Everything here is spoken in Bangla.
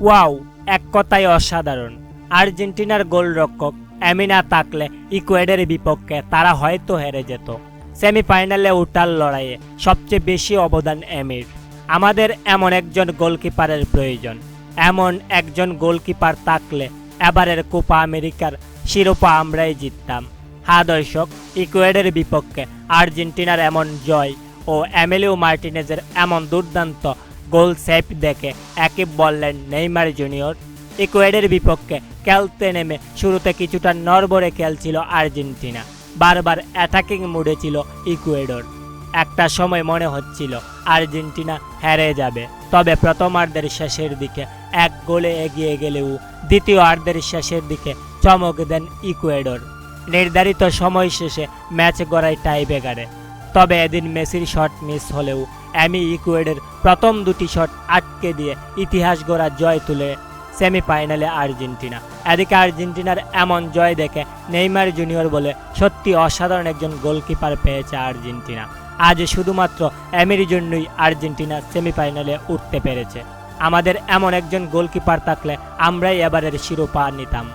ওয়াও, এক কথায় অসাধারণ। আর্জেন্টিনার গোলরক্ষক এমিনা তাকলে ইকুয়েডের বিপক্ষে তারা হয়তো হেরে যেত। সেমিফাইনালে ওঠার লড়াইয়ে সবচেয়ে বেশি অবদান এমির আমাদের এমন একজন গোলকিপারের প্রয়োজন। এমন একজন গোলকিপার থাকলে এবারের কোপা আমেরিকার শিরোপা আমরাই জিততাম। হ্যাঁ দর্শক ইকুয়েডের বিপক্ষে আর্জেন্টিনার এমন জয় ও এমিলিও মার্টিনেজের এমন দুর্দান্ত গোল সেভ দেখে একে বললেন, নেইমার জুনিয়র। ইকুয়েডের বিপক্ষে খেলতে নেমে শুরুতে কিছুটা নরবরে খেলছিল আর্জেন্টিনা। বারবার অ্যাটাকিং মুডে ছিল ইকুয়েডর। একটা সময় মনে হচ্ছিল আর্জেন্টিনা হেরে যাবে। তবে প্রথমার্ধের শেষের দিকে এক গোলে এগিয়ে গেলেও দ্বিতীয় আর্ধের শেষের দিকে চমক দেন ইকুয়েডর। নির্ধারিত সময় শেষে ম্যাচ গড়ায় টাই বেগারে তবে এদিন মেসির শট মিস হলেও অ্যামি ইকুয়েডের প্রথম দুটি শট আটকে দিয়ে ইতিহাস গড়া জয় তুলে সেমিফাইনালে আর্জেন্টিনা। এদিকে আর্জেন্টিনার এমন জয় দেখে নেইমার জুনিয়র বলে সত্যি অসাধারণ একজন গোলকিপার পেয়েছে আর্জেন্টিনা। আজ শুধুমাত্র অ্যামির জন্যই আর্জেন্টিনা সেমিফাইনালে উঠতে পেরেছে। আমাদের এমন একজন গোলকিপার থাকলে আমরাই এবারের শিরোপা নিতাম।